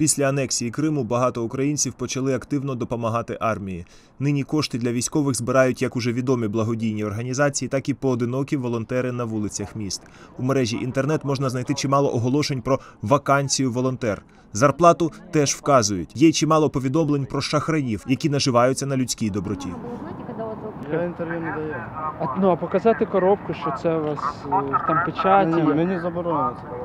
Після анексії Криму багато українців почали активно допомагати армії. Нині кошти для військових збирають як уже відомі благодійні організації, так і поодинокі волонтери на вулицях міст. У мережі інтернет можна знайти чимало оголошень про вакансію волонтер. Зарплату теж вказують. Є чимало повідомлень про шахраїв, які наживаються на людській доброті. Я інтерв'ю не даю. А, ну, а показати коробку, що це у вас е, там печаті. Ні, мені заборонено це.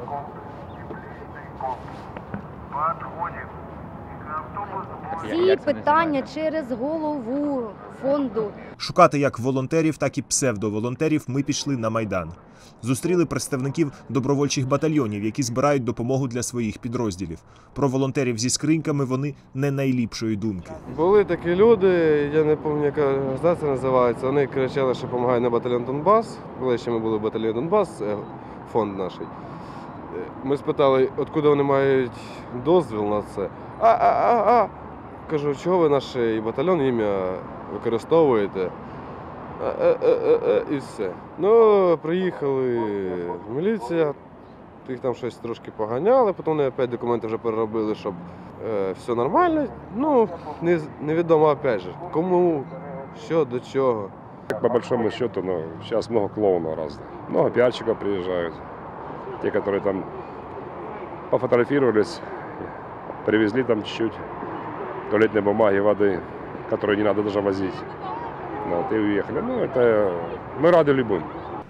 Всі питання через голову фонду. Шукати як волонтерів, так і псевдоволонтерів ми пішли на майдан. Зустріли представників добровольчих батальйонів, які збирають допомогу для своїх підрозділів. Про волонтерів зі скриньками вони не найліпшої думки. Були такі люди, я не пам'ятаю, яка організація називається. Вони кричали, що допомагають на батальйон Донбас. Коли ще ми були в батальйоні Донбас, фонд наш. Е, Ми спитали, откуда вони мають дозвіл на це. А, а, а, а. Кажу, чого ви наш батальйон ім'я використовуєте? Е, е, е, е, е, І все. Ну, приїхали міліція, їх там щось трошки поганяли, потім вони опять документи вже переробили, щоб е, все нормально. Ну, не, невідомо опять же, кому, що, до чого. По большому счету, ну, сейчас много клоунов разных. Много пиарщиков приезжают Те, которые там пофотографировались, привезли там чуть-чуть туалетной бумаги, воды, которые не надо даже возить. Ну, Вот, и уехали. Ну, это мы рады любым.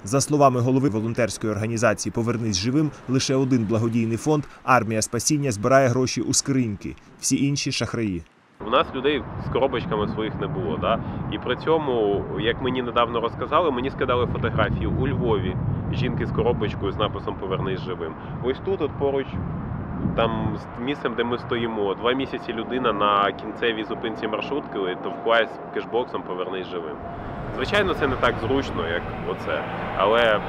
За словами голови волонтерської організації Повернись живим, лише один благодійний фонд Армія спасіння збирає гроші у скриньки. Всі інші шахраї. У нас людей з коробочками своїх не було. Да? І при цьому, як мені недавно розказали, мені скидали фотографії у Львові жінки з коробочкою з написом Повернись живим. Ось тут, от поруч, там з місцем, де ми стоїмо, два місяці людина на кінцевій зупинці маршрутки товклась кешбоксом Повернись живим. Звичайно, це не так зручно, як оце. Але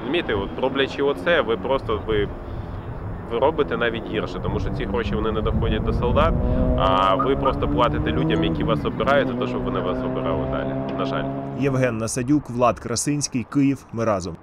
розумієте, от роблячи оце, ви просто ви ви робите навіть гірше, тому що ці гроші вони не доходять до солдат, а ви просто платите людям, які вас обирають, за те, щоб вони вас обирали далі. На жаль. Євген Насадюк, Влад Красинський, Київ. Ми разом.